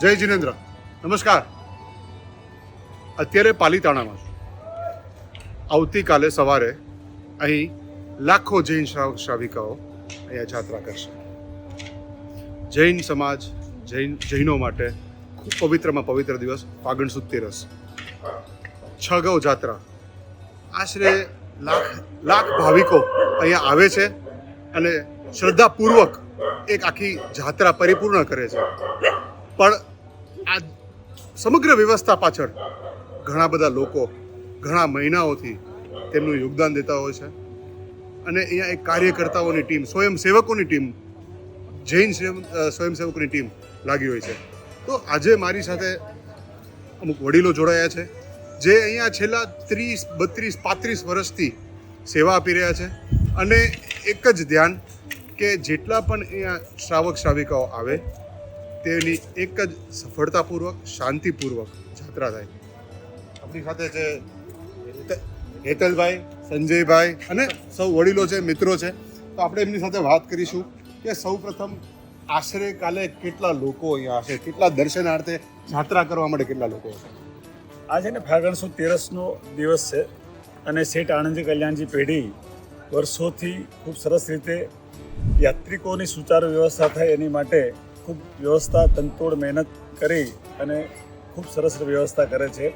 જય જિનેન્દ્ર. નમસ્કાર. અત્યારે પાલીતાણામાં આવતીકાલે સવારે અહીં લાખો જૈન શ્રાવક શ્રાવિકાઓ અહીંયા જાત્રા કરશે. જૈન સમાજ, જૈન, જૈનો માટે ખૂબ પવિત્રમાં પવિત્ર દિવસ, ફાગણ સુદ તેરસ છગવ જાત્રા. આશરે લાખ લાખ ભાવિકો અહીંયા આવે છે અને શ્રદ્ધાપૂર્વક એક આખી જાત્રા પરિપૂર્ણ કરે છે. પણ આ સમગ્ર વ્યવસ્થા પાછળ ઘણા બધા લોકો, ઘણા મહિનાઓથી તેમનું યોગદાન દેતા હોય છે. અને અહીંયા એક કાર્યકર્તાઓની ટીમ, સ્વયંસેવકોની ટીમ, જૈન સ્વયંસેવકોની ટીમ લાગી હોય છે. તો આજે મારી સાથે અમુક વડીલો જોડાયા છે, જે અહીંયા છેલ્લા ત્રીસ, બત્રીસ, પાંત્રીસ વર્ષથી સેવા આપી રહ્યા છે. અને એક જ ધ્યાન કે જેટલા પણ અહીંયા શ્રાવક, શ્રાવિકાઓ આવે તેની એક જ સફળતાપૂર્વક, શાંતિપૂર્વક જાત્રા થાય. આપણી સાથે છે હેતલભાઈ, સંજયભાઈ અને સૌ વડીલો છે, મિત્રો છે, તો આપણે એમની સાથે વાત કરીશું કે સૌ પ્રથમ આશરે કાલે કેટલા લોકો અહીંયા હશે? કેટલા દર્શનાર્થે જાત્રા કરવા માટે કેટલા લોકો હશે? આ છે ને ફાગણ સુદ તેરસનો દિવસ છે અને શેઠ આણંદજી કલ્યાણજી પેઢી વર્ષોથી ખૂબ સરસ રીતે યાત્રિકોની સુચારુ વ્યવસ્થા થાય એની માટે ખૂબ વ્યવસ્થા તંતોડ મહેનત કરી અને ખૂબ સરસ વ્યવસ્થા કરે છે.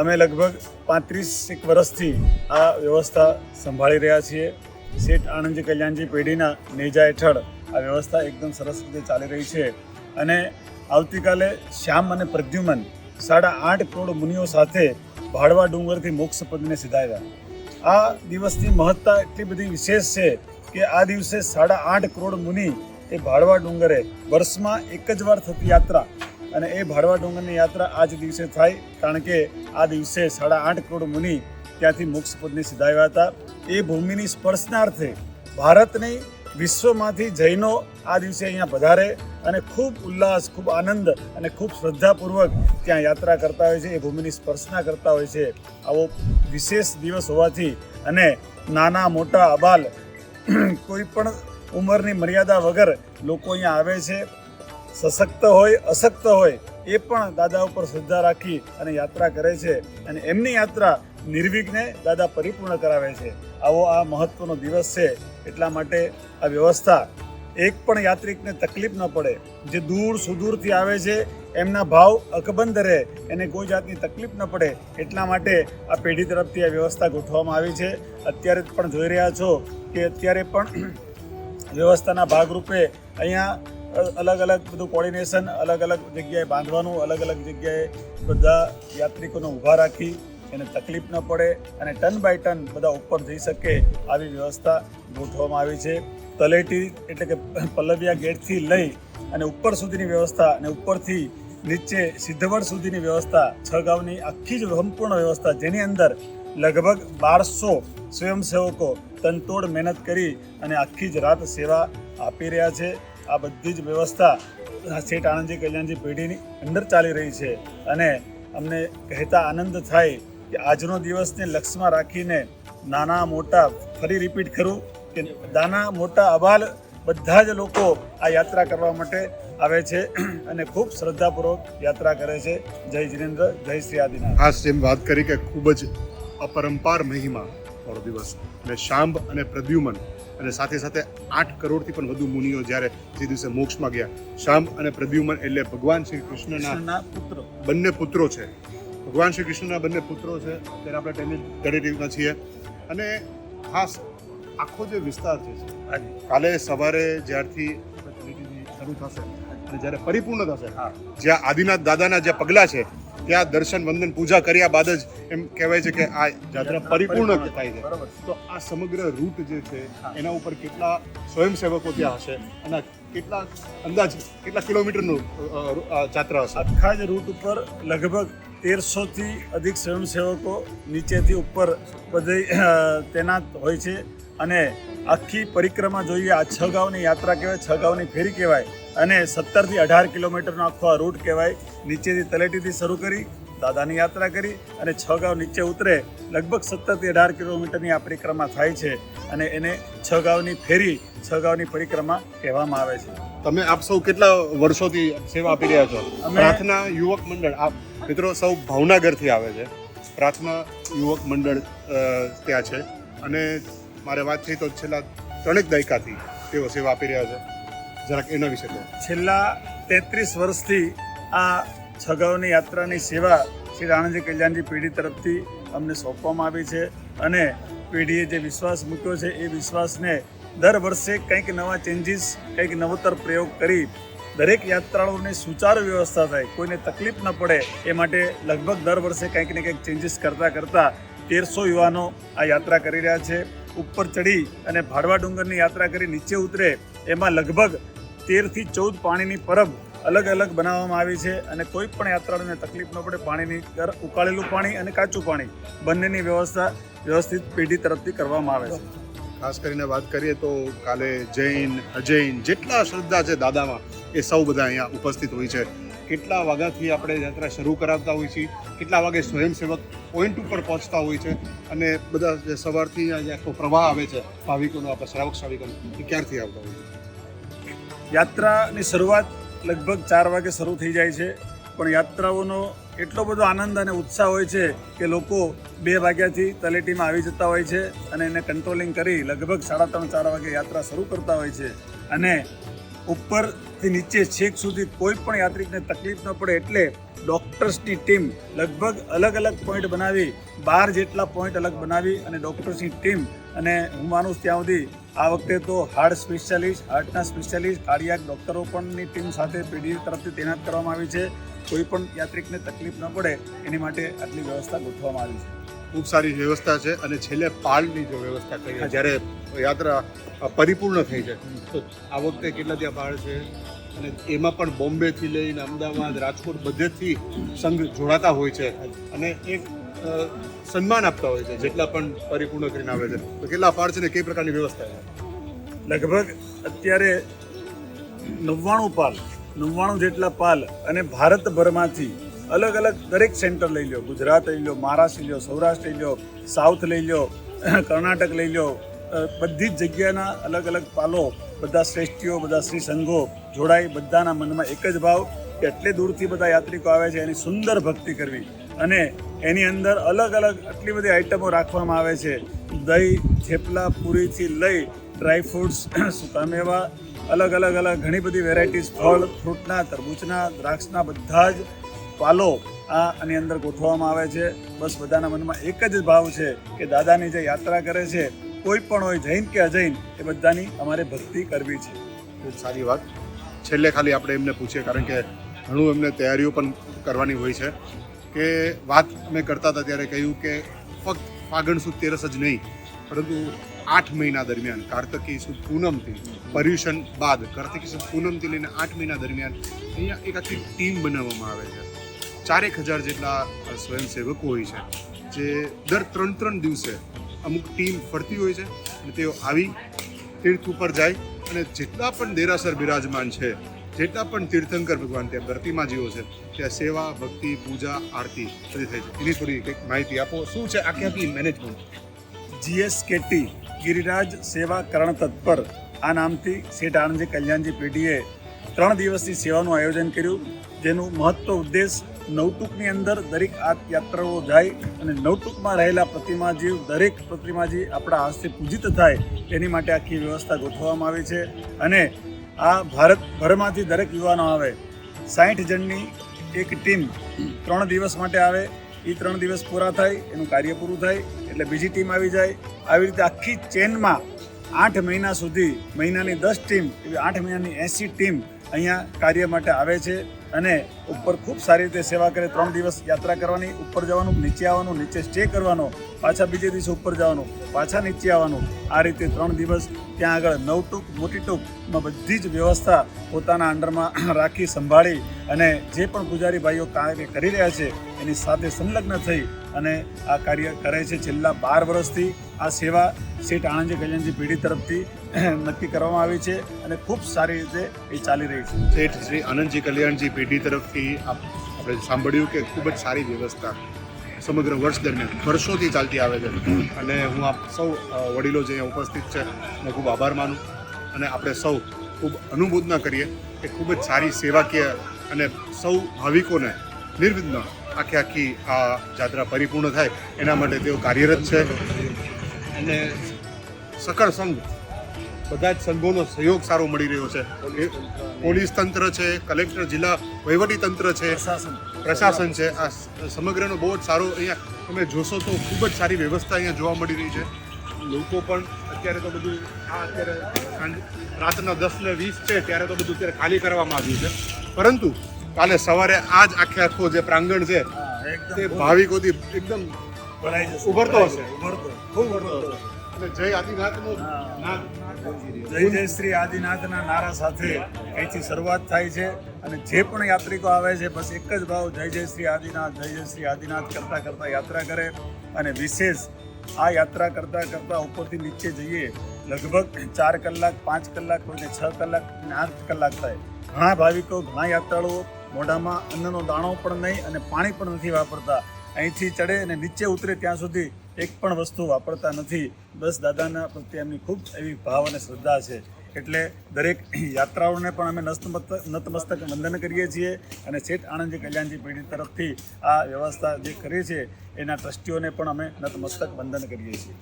અમે લગભગ પાંત્રીસ એક વર્ષથી આ વ્યવસ્થા સંભાળી રહ્યા છીએ. શેઠ આણંદજી કલ્યાણજી પેઢીના નેજા હેઠળ આ વ્યવસ્થા એકદમ સરસ રીતે ચાલી રહી છે. અને આવતીકાલે શ્યામ અને પ્રદ્યુમન સાડા આઠ કરોડ મુનિઓ સાથે ભાડવા ડુંગરથી મોક્ષ પદને સિધાવ્યા. આ દિવસની મહત્તા એટલી બધી વિશેષ છે કે આ દિવસે સાડા આઠ કરોડ મુનિ એ ભાડવા ડુંગરે વર્ષમાં એક જ વાર થતી યાત્રા. અને એ ભાડવા ડુંગરની યાત્રા આ જ દિવસે થાય, કારણ કે આ દિવસે સાડા આઠ કરોડ મુનિ ત્યાંથી મોક્ષ પદને સિધાવ્યા હતા. એ ભૂમિની સ્પર્શનાર્થે ભારતની વિશ્વમાંથી જૈનો આ દિવસે અહીંયા પધારે અને ખૂબ ઉલ્લાસ, ખૂબ આનંદ અને ખૂબ શ્રદ્ધાપૂર્વક ત્યાં યાત્રા કરતા હોય છે. એ ભૂમિની સ્પર્શના કરતા હોય છે. આવો વિશેષ દિવસ હોવાથી અને નાના મોટા અબાલ કોઈ પણ ઉંમરની મર્યાદા વગર લોકો અહીંયા આવે છે, સશક્ત હોય, અશક્ત હોય, એ પણ દાદા ઉપર શ્રદ્ધા રાખી અને યાત્રા કરે છે અને એમની યાત્રા નિર્વિઘ્ને દાદા પરિપૂર્ણ કરાવે છે. આવો આ મહત્વનો દિવસ છે, એટલા માટે આ વ્યવસ્થા એક પણ યાત્રિકને તકલીફ ન પડે. જે દૂર સુદૂરથી આવે છે, એમના ભાવ અકબંધ રહે, એને કોઈ જાતની તકલીફ ન પડે, એટલા માટે આ પેઢી તરફથી આ વ્યવસ્થા ગોઠવવામાં આવી છે. અત્યારે પણ જોઈ રહ્યા છો કે અત્યારે પણ વ્યવસ્થાના ભાગરૂપે અહીંયા અલગ અલગ બધું કોર્ડિનેશન અલગ અલગ જગ્યાએ બાંધવાનું, અલગ અલગ જગ્યાએ બધા યાત્રિકોને ઊભા રાખી એને તકલીફ ન પડે અને ટન બાય ટન બધા ઉપર જઈ શકે આવી વ્યવસ્થા ગોઠવવામાં આવી છે. તલેટી એટલે કે પલ્લવિયા ગેટથી લઈ અને ઉપર સુધીની વ્યવસ્થા અને ઉપરથી નીચે સિદ્ધવડ સુધીની વ્યવસ્થા, છ ગામની આખી જ સંપૂર્ણ વ્યવસ્થા, જેની અંદર લગભગ બારસો સ્વયંસેવકો તનતોડ મહેનત કરી અને આખી જ રાત સેવા આપી રહ્યા છે. આ બધી જ વ્યવસ્થા શેઠ આનંદજી કલ્યાણજી પેઢીની અંદર ચાલી રહી છે અને અમને કહેતા આનંદ થાય કે આજનો દિવસને લક્ષ્યમાં રાખીને નાના મોટા ફરી રિપીટ કરું કે નાના મોટા અબાલ બધા જ લોકો આ યાત્રા કરવા માટે આવે છે અને ખૂબ શ્રદ્ધાપૂર્વક યાત્રા કરે છે. જય જિનેન્દ્ર, જય શ્રી આદિનાથ. ખાસ જેમ વાત કરી કે ખૂબ જ અપરંપાર મહિમા વાળો દિવસ. અને શાંભ અને પ્રદ્યુમન અને સાથે સાથે આઠ કરોડથી પણ વધુ મુનિઓ જ્યારે જે દિવસે મોક્ષમાં ગયા. શાંભ અને પ્રદ્યુમન એટલે ભગવાન શ્રી કૃષ્ણના પુત્ર. બંને પુત્રો છે. ભગવાન શ્રી કૃષ્ણના બંને પુત્રો છે ત્યારે આપણે ટેનિસ ટેરેટિવમાં છીએ. અને ખાસ આખો જે વિસ્તાર છે કાલે સવારે જ્યારથી શરૂ થશે અને જ્યારે પરિપૂર્ણ થશે હા. જ્યાં આદિનાથ દાદાના જે પગલાં છે ત્યાં દર્શન વંદન પૂજા કર્યા બાદ જ એમ કહેવાય છે કે આ જાત્રા પરિપૂર્ણ થાય છે. બરાબર. તો આ સમગ્ર રૂટ જે છે એના ઉપર કેટલા સ્વયંસેવકો ત્યાં હશે અને કેટલા અંદાજ કેટલા કિલોમીટરનું જાત્રા હશે? આખા જ રૂટ ઉપર લગભગ તેરસોથી અધિક સ્વયંસેવકો નીચેથી ઉપર બધે તૈનાત હોય છે. અને આખી પરિક્રમા જોઈએ આ છ ગાંવની યાત્રા કહેવાય છ ગાંવની ફેરી કહેવાય. અને સત્તરથી અઢાર કિલોમીટરનો આખો આ રૂટ કહેવાય. નીચેથી તલેટીથી શરૂ કરી દાદાની યાત્રા કરી અને છ ગાંવ નીચે ઉતરે. લગભગ સત્તરથી અઢાર કિલોમીટરની આ પરિક્રમા થાય છે અને એને છ ગાંવની ફેરી છ ગાંવની પરિક્રમા કહેવામાં આવે છે. તમે આપ સૌ કેટલા વર્ષોથી સેવા આપી રહ્યા છો? અમે- પ્રાર્થના યુવક મંડળ આપ મિત્રો સૌ ભાવનગરથી આવે છે. પ્રાર્થના યુવક મંડળ ત્યાં છે. અને મારે વાત થઈ તો છેલ્લા ત્રણેક દાયકાથી તેઓ સેવા આપી રહ્યા છે. જરાક એના વિશે કહો. છેલ્લા તેત્રીસ વર્ષથી આ છગાવની યાત્રાની સેવા શ્રી રાણાજી કલ્યાણજી પેઢી તરફથી અમને સોંપવામાં આવી છે અને પેઢીએ જે વિશ્વાસ મૂક્યો છે એ વિશ્વાસને દર વર્ષે કંઈક નવા ચેન્જીસ કંઈક નવતર પ્રયોગ કરી દરેક યાત્રાળુઓની સુચારુ વ્યવસ્થા થાય, કોઈને તકલીફ ન પડે એ માટે લગભગ દર વર્ષે કંઈક ને કંઈક ચેન્જીસ કરતાં કરતાં તેરસો યુવાનો આ યાત્રા કરી રહ્યા છે. ઉપર ચડી અને ભાડવા ડુંગરની યાત્રા કરી નીચે ઉતરે, એમાં લગભગ તેરથી ચૌદ પાણીની પરબ અલગ અલગ બનાવવામાં આવી છે અને કોઈ પણ યાત્રાળુને તકલીફ ન પડે પાણીની ઉકાળેલું પાણી અને કાચું પાણી બંનેની વ્યવસ્થા વ્યવસ્થિત પેઢી તરફથી કરવામાં આવે છે. ખાસ કરીને વાત કરીએ તો કાલે જૈન, અજૈન જેટલા શ્રદ્ધા છે દાદામાં એ સૌ બધા અહીંયા ઉપસ્થિત હોય છે. કેટલા વાગ્યાથી આપણે યાત્રા શરૂ કરાવતા હોઈએ છીએ, કેટલા વાગે સ્વયંસેવક પોઈન્ટ ઉપર પહોંચતા હોય છે અને બધા જે સવારથી જે આખો પ્રવાહ આવે છે, ભાવિકોનો, આપણા શ્રાવક શ્રાવિકોનો, એ ક્યારથી આવતા હોય છે? યાત્રાની શરૂઆત લગભગ ચાર વાગે શરૂ થઈ જાય છે. પણ યાત્રાઓનો એટલો બધો આનંદ અને ઉત્સાહ હોય છે કે લોકો બે વાગ્યાથી તલેટીમાં આવી જતા હોય છે અને એને કંટ્રોલિંગ કરી લગભગ સાડા ત્રણ, ચાર વાગે યાત્રા શરૂ કરતા હોય છે. અને ઉપરથી નીચે છેક સુધી કોઈ પણ યાત્રિકને તકલીફ ન પડે એટલે ડૉક્ટર્સની ટીમ લગભગ અલગ અલગ પોઈન્ટ બનાવી, બાર જેટલા પોઈન્ટ અલગ બનાવી અને ડૉક્ટર્સની ટીમ અને હું માનું ત્યાં સુધી આ વખતે તો હાર્ટ સ્પેશિયાલિસ્ટ હાર્ટના સ્પેશિયાલિસ્ટ કાર્ડિયાક ડૉક્ટરો પણની ટીમ સાથે પીડી તરફથી તૈનાત કરવામાં આવી છે. કોઈ પણ યાત્રિકને તકલીફ ન પડે એની માટે આટલી વ્યવસ્થા ગોઠવવામાં આવી છે. ખૂબ સારી વ્યવસ્થા છે અને છેલ્લે પાળની જો વ્યવસ્થા કરી જ્યારે યાત્રા પરિપૂર્ણ થઈ જાય તો આ વખતે કેટલા ત્યાં પાળ છે? અને એમાં પણ બોમ્બેથી લઈને અમદાવાદ રાજકોટ બધેથી સંઘ જોડાતા હોય છે. અને એક સન્માન આપતા હોય છે, જેટલા પણ પરિપૂર્ણ કરીને આવે છે. તો કેટલા પાળ છે ને, કઈ પ્રકારની વ્યવસ્થા છે? લગભગ અત્યારે નવ્વાણું પાલ, નવ્વાણું જેટલા પાલ અને ભારતભરમાંથી અલગ અલગ દરેક સેન્ટર લઈ લો ગુજરાત લઈ લો મહારાષ્ટ્ર લઈ લો સૌરાષ્ટ્ર લઈ લો સાઉથ લઈ લો કર્ણાટક લઈ લો બધી જ જગ્યાના અલગ અલગ પાલો બધા શ્રેષ્ઠીઓ, બધા શ્રી સંઘો જોડાઈ બધાના મનમાં એક જ ભાવ કે એટલે દૂરથી બધા યાત્રિકો આવે છે, એની સુંદર ભક્તિ કરવી. અને એની અંદર અલગ અલગ આટલી બધી આઈટમો રાખવામાં આવે છે. દહીં, થેપલા, પૂરીથી લઈ ડ્રાય ફ્રૂટ્સ સૂકા મેવા, અલગ અલગ અલગ ઘણી બધી વેરાયટીઝ ફળ, ફ્રૂટના, તરબૂચના, દ્રાક્ષના બધા જ પાલો આ આની અંદર ગોઠવવામાં આવે છે. બસ બધાના મનમાં એક જ ભાવ છે કે દાદાની જે યાત્રા કરે છે, કોઈ પણ હોય, જૈન કે અજૈન, એ બધાની અમારે ભક્તિ કરવી છે. ખૂબ સારી વાત. છેલ્લે ખાલી આપણે એમને પૂછીએ, કારણ કે ઘણું એમને તૈયારીઓ પણ કરવાની હોય છે. કે વાત મેં કરતા હતા ત્યારે કહ્યું કે ફક્ત ફાગણ સુદ, તેરસ જ નહીં, પરંતુ આઠ મહિના દરમિયાન, કાર્તકી સુદ, પૂનમથી, પર્યુષણ બાદ, કાર્તકી સુદ, પૂનમથી લઈને આઠ મહિના દરમિયાન અહીંયા એક આખી ટીમ બનાવવામાં આવે છે. ચારેક હજાર જેટલા સ્વયંસેવકો હોય છે, જે દર ત્રણ ત્રણ દિવસે અમુક ટીમ ફરતી હોય છે અને તેઓ આવી તીર્થ ઉપર જાય અને જેટલા પણ દેરાસર બિરાજમાન છે જેટલા પણ તીર્થંકર ભગવાન ત્યાં પ્રતિમાજીઓ છે, ત્યાં સેવા, ભક્તિ, પૂજા, આરતી બધી થાય છે. એની થોડી કંઈક માહિતી આપો, શું છે આખી આખી મેનેજમેન્ટ જીએસકેટી ગિરિરાજ સેવા કરણ તત્પર. આ નામથી શેઠ આણંદજી કલ્યાણજી પેઢીએ ત્રણ દિવસની સેવાનું આયોજન કર્યું, જેનું મહત્વ ઉદ્દેશ નવટુકની અંદર દરેક યાત્રાઓ જાય અને નવટુકમાં રહેલા પ્રતિમાજી દરેક પ્રતિમાજી આપણા હાથથી પૂજિત થાય, એની માટે આખી વ્યવસ્થા ગોઠવવામાં આવી છે. અને આ ભારતભરમાંથી દરેક યુવાનો આવે. સાઠ જણની એક ટીમ ત્રણ દિવસ માટે આવે. એ ત્રણ દિવસ પૂરા થાય, એનું કાર્ય પૂરું થાય, એટલે બીજી ટીમ આવી જાય. આવી રીતે આખી ચેનમાં આઠ મહિના સુધી મહિનાની દસ ટીમ, એવી આઠ મહિનાની એંસી ટીમ અહીંયા કાર્ય માટે આવે છે અને ઉપર ખૂબ સારી રીતે સેવા કરે, ત્રણ દિવસ યાત્રા કરવાની, ઉપર જવાનું, નીચે આવવાનું, નીચે સ્ટે કરવાનો, પાછા બીજે દિવસે ઉપર જવાનું, પાછા નીચે આવવાનું. આ રીતે ત્રણ દિવસ ત્યાં આગળ નવ ટૂંક, મોટી ટૂંકમાં બધી જ વ્યવસ્થા પોતાના અંડરમાં રાખી, સંભાળી અને જે પણ પૂજારી ભાઈઓ કાર્ય કરી રહ્યા છે, એની સાથે સંલગ્ન થઈ અને આ કાર્ય કરે છે. છેલ્લા બાર વર્ષથી આ સેવા શેઠ આણંદજી કલ્યાણજી પેઢી તરફથી નક્કી કરવામાં આવી છે અને ખૂબ સારી રીતે એ ચાલી રહી છે. શેઠ, શ્રી આનંદજી કલ્યાણજી પેઢી તરફથી આપ આપણે સાંભળ્યું કે ખૂબ જ સારી વ્યવસ્થા સમગ્ર વર્ષ દરમિયાન, વર્ષોથી ચાલતી આવે છે. અને હું આપ સૌ વડીલો જે ઉપસ્થિત છે, હું ખૂબ આભાર માનું અને આપણે સૌ ખૂબ અનુમોદના કરીએ કે ખૂબ જ સારી સેવાકીય અને સૌ ભાવિકોને નિર્વિઘ્ન આખી આખી આ જાત્રા પરિપૂર્ણ થાય. એના માટે તેઓ કાર્યરત છે. અને સકળ સંઘ બધા જ સંઘોનો સહયોગ સારો મળી રહ્યો છે. પોલીસ તંત્ર છે કલેક્ટર જિલ્લા વહીવટી તંત્ર છે પ્રશાસન. છે. આ સમગ્રનો બહુ જ સારો અહીંયા તમે જોશો તો ખૂબ જ સારી વ્યવસ્થા અહીંયા જોવા મળી રહી છે. લોકો પણ અત્યારે તો બધું આ અત્યારે રાતના દસ ને વીસ છે ત્યારે તો બધું અત્યારે ખાલી કરવામાં આવ્યું છે. પરંતુ કાલે સવારે આ જ આખે આખો જે પ્રાંગણ છે તે ભાવિકોથી એકદમ ભરાઈ ઉભરતો હશે. ઉભરતો. ખૂબ ઉભરતો અને જય આદિનાથનું હા. જય જય શ્રી આદિનાથના નારા સાથે અહીંથી શરૂઆત થાય છે અને જે પણ યાત્રિકો આવે છે, બસ એક જ ભાવ, જય જય શ્રી આદિનાથ, જય જય શ્રી આદિનાથ કરતાં કરતાં યાત્રા કરે અને વિશેષ આ યાત્રા કરતાં કરતાં ઉપરથી નીચે જઈએ, લગભગ ચાર કલાક, પાંચ કલાક કોઈને છ કલાક અને આઠ કલાક થાય. ઘણા ભાવિકો, ઘણા યાત્રાળુઓ મોઢામાં અન્નનો દાણો પણ નહીં અને પાણી પણ નથી વાપરતા. અહીંથી ચડે અને નીચે ઉતરે ત્યાં સુધી એક પણ વસ્તુ વાપરતા નથી. બસ દાદાના પ્રત્યે એમની ખૂબ એવી ભાવ અને શ્રદ્ધા છે. એટલે દરેક યાત્રાઓને પણ અમે નતમસ્તક વંદન કરીએ છીએ અને શેઠ આણંદજી કલ્યાણજી પેઢી તરફથી આ વ્યવસ્થા જે કરી છે, એના ટ્રસ્ટીઓને પણ અમે નતમસ્તક વંદન કરીએ છીએ.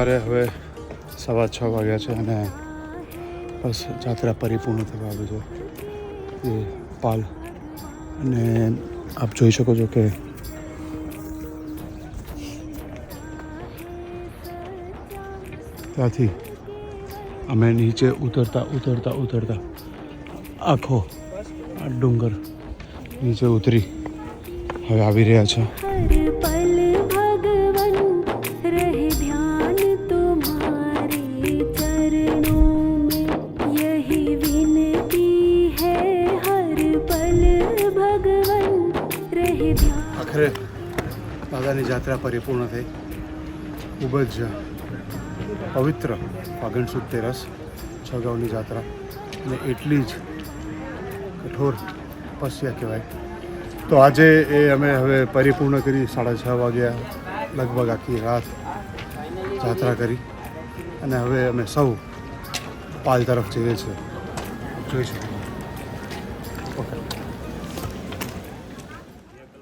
સવારે હવે સવા છ વાગ્યા છે અને બસ જાત્રા પરિપૂર્ણ થવા આવી છે. એ પાલ અને આપ જોઈ શકો છો કે ત્યાંથી અમે નીચે ઉતરતા ઉતરતા ઉતરતા આખો આ ડુંગર નીચે ઉતરી હવે આવી રહ્યા છે. દાદાની જાત્રા પરિપૂર્ણ થઈ. ખૂબ જ પવિત્ર ફાગણ સુદ તેરસ છગાવની જાત્રા. અને એટલી જ કઠોર તપસ્યા કહેવાય. તો આજે એ અમે હવે પરિપૂર્ણ કરી સાડા છ વાગ્યા લગભગ આખી રાત જાત્રા કરી. અને હવે અમે સૌ પાલ તરફ જઈએ છીએ. જોઈ શકીએ ઓકે.